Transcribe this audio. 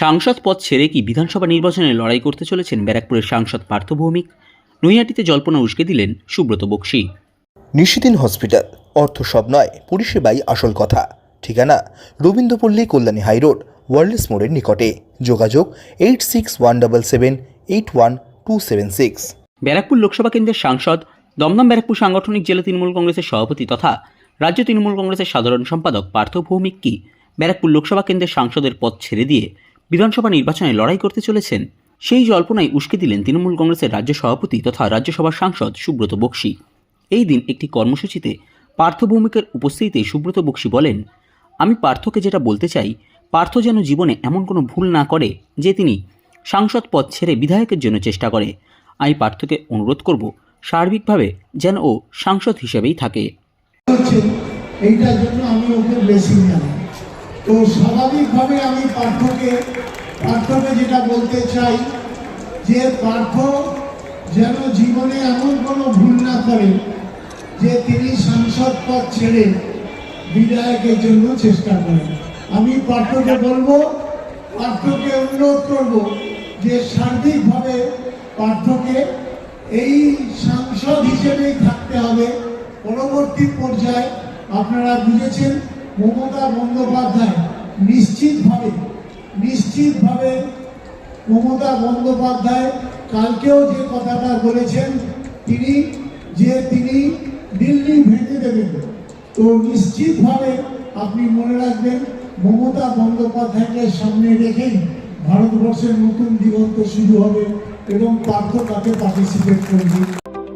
সাংসদ পদ ছেড়ে কি বিধানসভা নির্বাচনে লড়াই করতে চলেছেন ব্যারাকপুরের সাংসদ পার্থ ভৌমিক? নৈহাটিতে জল্পনা উস্কে দিলেন সুব্রত বক্সী। নিশিদিন হসপিটাল অর্থ সব নয় পরিষেবাই আসল কথা। ঠিকানা রবীন্দ্রপল্লী কল্যাণী হাইরোড ওয়ার্ল্ডস মোড়ের নিকটে। যোগাযোগ eight six one double seven eight one two seven six. Barrackpore Lok Sabha কেন্দ্রের সাংসদ দমদম ব্যারাকপুর সাংগঠনিক জেলা তৃণমূল কংগ্রেসের সভাপতি তথা রাজ্য তৃণমূল কংগ্রেসের সাধারণ সম্পাদক পার্থ ভৌমিক কি ব্যারাকপুর লোকসভা কেন্দ্রের সাংসদের পদ ছেড়ে দিয়ে বিধানসভা নির্বাচনে লড়াই করতে চলেছেন, সেই জল্পনায় উস্কে দিলেন তৃণমূল কংগ্রেসের রাজ্য সভাপতি তথা রাজ্যসভার সাংসদ সুব্রত বক্সী। এই দিন একটি কর্মসূচিতে পার্থ ভৌমিকের উপস্থিতিতে সুব্রত বক্সী বলেন, আমি পার্থকে যেটা বলতে চাই, পার্থ যেন জীবনে এমন কোনো ভুল না করে যে তিনি সাংসদ পদ ছেড়ে বিধায়কের জন্য চেষ্টা করে। আমি পার্থকে অনুরোধ করব, সার্বিকভাবে যেন ও সাংসদ হিসেবেই থাকে। এইটার জন্য আমি ওকে ব্লেসিং জানাই। তো স্বাভাবিকভাবে আমি পার্থকে পার্থকে যেটা বলতে চাই, যে পার্থ যেন জীবনে এমন কোনো ভুল না করে যে তিনি সাংসদ পদ ছেড়ে বিধায়কের জন্য চেষ্টা করেন। আমি পার্থকে বলব পার্থকে অনুরোধ করব যে সার্বিকভাবে পার্থকে এই সাংসদ হিসেবেই থাকতে হবে। পরবর্তী পর্যায়ে আপনারা বুঝেছেন মমতা বন্দ্যোপাধ্যায় নিশ্চিতভাবে নিশ্চিতভাবে মমতা বন্দ্যোপাধ্যায় কালকেও যে কথাটা বলেছেন, তিনি যে তিনি দিল্লি ভেঙে দেবেন, তো নিশ্চিতভাবে আপনি মনে রাখবেন, মমতা বন্দ্যোপাধ্যায়কে সামনে রেখেই ভারতবর্ষের নতুন দিগন্ত শুরু হবে এবং পার্থ তাতে পার্টিসিপেট করবে।